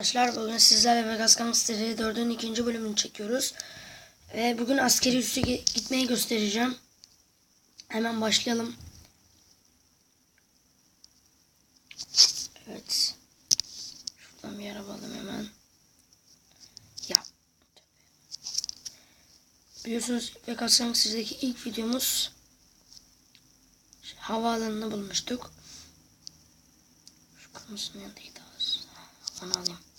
Arkadaşlar bugün sizlerle Vegas Gangster'i 4'ün ikinci bölümünü çekiyoruz. Ve bugün askeri üssü gi- gitmeyi göstereceğim. Hemen başlayalım. Evet. Şuradan bir araba alalım hemen. Ya. Biliyorsunuz Vegas Gangster'daki ilk videomuz havaalanını bulmuştuk. Şu kırmızının hızlı. Onu alayım.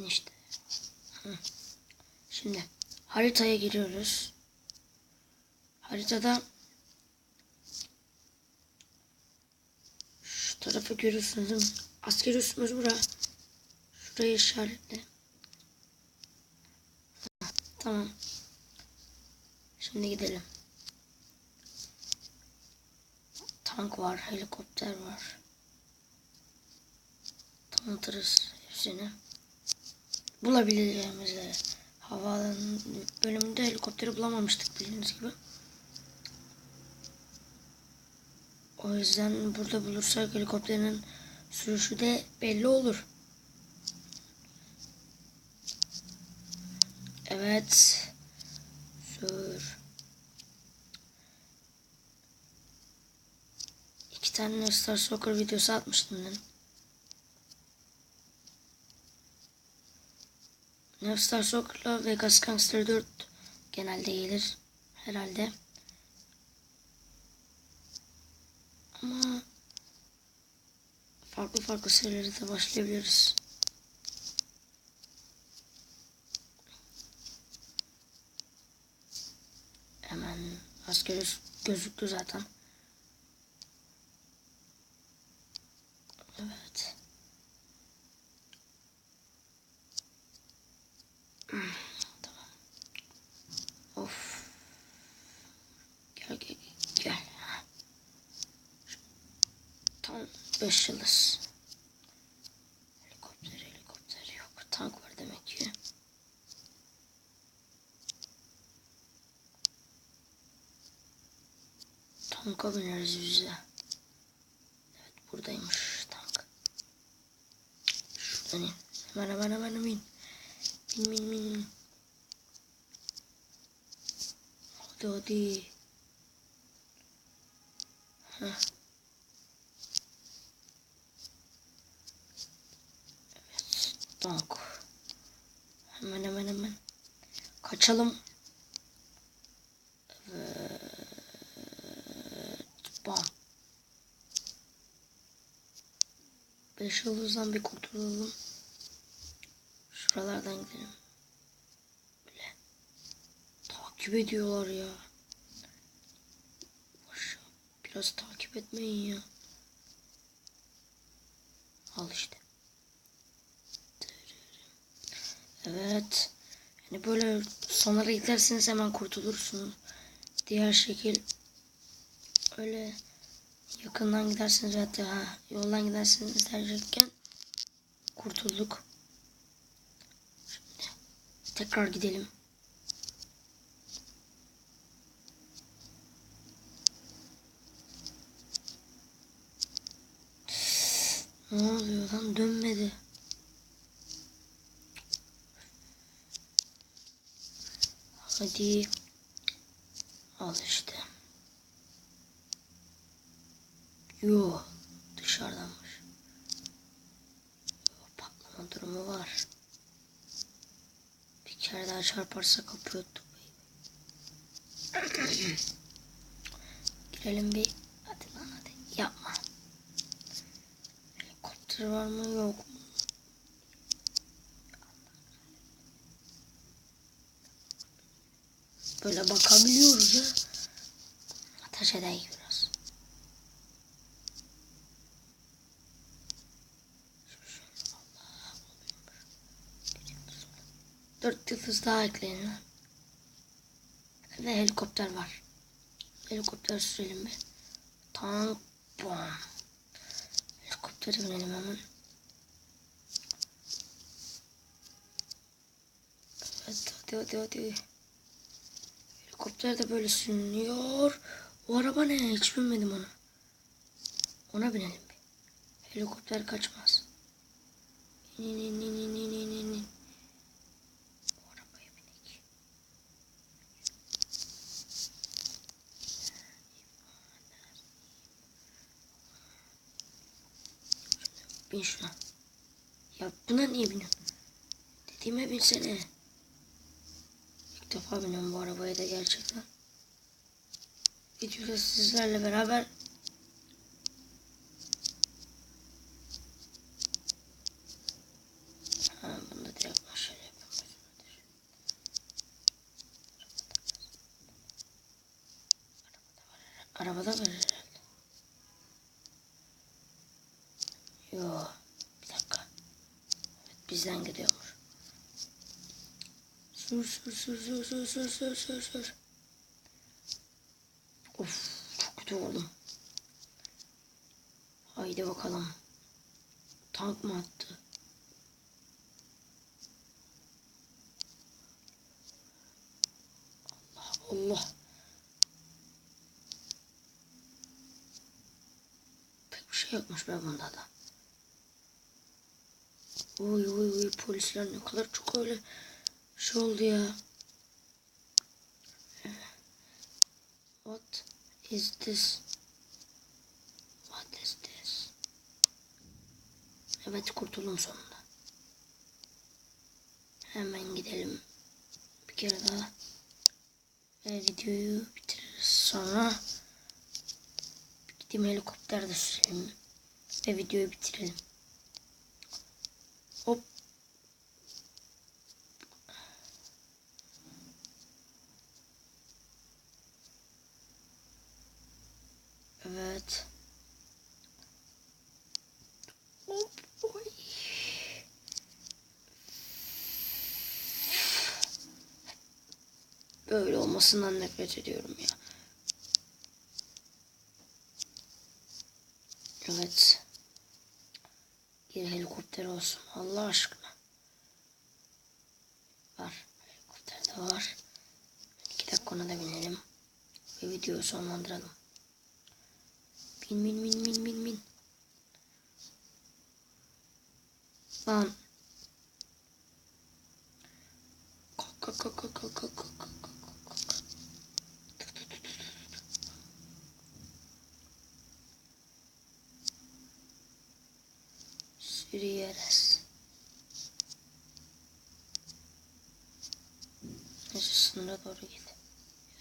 Bin işte. Şimdi haritaya giriyoruz. Haritada şu tarafı görüyorsunuz değil mi? Asker üssümüz bura. Şurayı işaretle. Tamam. Şimdi gidelim. Tank var, helikopter var. Tanıtırız hepsini. Bulabileceğimizde havaalanı bölümünde helikopteri bulamamıştık bildiğiniz gibi. O yüzden burada bulursak helikopterin sürüşü de belli olur. Evet. Sür. İki tane Star Soccer videosu atmıştım ben. Nefstar Soccer'la Vegas Gangster 4 genelde gelir herhalde. Ama farklı farklı serilere de başlayabiliriz. Hemen asker gözüktü zaten. Evet. Tamam. Of. Gel gel gel. Tam 5 yıldız. Helikopter helikopter yok. Tank var demek ki. Tanka bineriz biz de. Evet buradaymış tank. Şuradan in. Hemen hemen hemen in. Bin bin. Hadi hadi. Heh. Evet. Tank. Hemen hemen hemen. Kaçalım. Evet. Bam. Beş yıldızdan bir kurtulalım. Şuralardan gidelim. Böyle. Takip ediyorlar ya. Biraz takip etmeyin ya. Al işte. Evet. Yani böyle sonlara giderseniz hemen kurtulursunuz. Diğer şekil öyle yakından giderseniz hatta ha, yoldan giderseniz derken kurtulduk. Tekrar gidelim. Ne oluyor lan dönmedi. Hadi. Al işte. Yo dışarıdanmış. Patlama durumu var. Daha çarparsa kapıyorduk. Girelim bir. Hadi lan hadi. Yapma. Helikopter var mı yok mu? Böyle bakabiliyoruz ya. Ateş edelim biraz. Dört yıldız daha ekleyin. Ve helikopter var. Helikopter sürelim bir. Tank bom. Helikoptere binelim hemen. Evet hadi hadi hadi. Helikopter de böyle sürünüyor. O araba ne? Hiç binmedim ona. Ona binelim bir. Helikopter kaçmaz. İn in in in in in in. in. Bu arabaya binek. Bin şuna. Ya buna niye biniyorsun? Dediğime binsene. İlk defa biniyorum bu arabaya da gerçekten. Videoda sizlerle beraber. Arabada var herhalde. Yo, bir dakika. Evet, bizden gidiyormuş. Sür sür sür sür sür sür sür sür sür. Of, çok kötü oldum. Haydi bakalım. Tank mı attı? Allah Allah. Pek bir şey yokmuş be bunda da. Uy uy uy polisler ne kadar çok öyle şey oldu ya. What is this? What is this? Evet kurtuldum sonunda. Hemen gidelim. Bir kere daha. Ve videoyu bitiririz. Sonra gideyim helikopterde süreyim. Ve videoyu bitirelim. Hop. Evet. Böyle olmasından nefret ediyorum ya. Evet. Bir helikopter olsun Allah aşkına. Var. Helikopter de var. İki dakika ona da binelim. Ve videoyu sonlandıralım. Bin bin bin bin bin bin. Lan. Kalk kalk kalk kalk kalk kalk kalk. Yürüyerek. Neyse sınıra doğru git.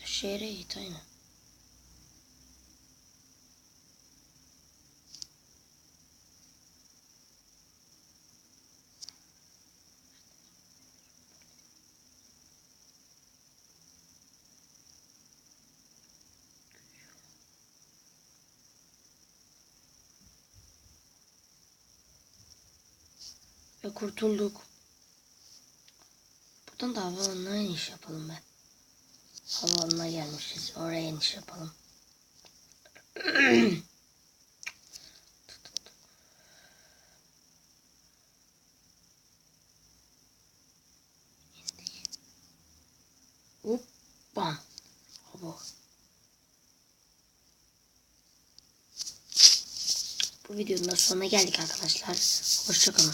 Şehre git aynen. Ve kurtulduk. Buradan da havaalanına iniş yapalım be. Havaalanına gelmişiz. Oraya iniş yapalım. Hop bam. Hava. Bu videonun da sonuna geldik arkadaşlar. Hoşçakalın.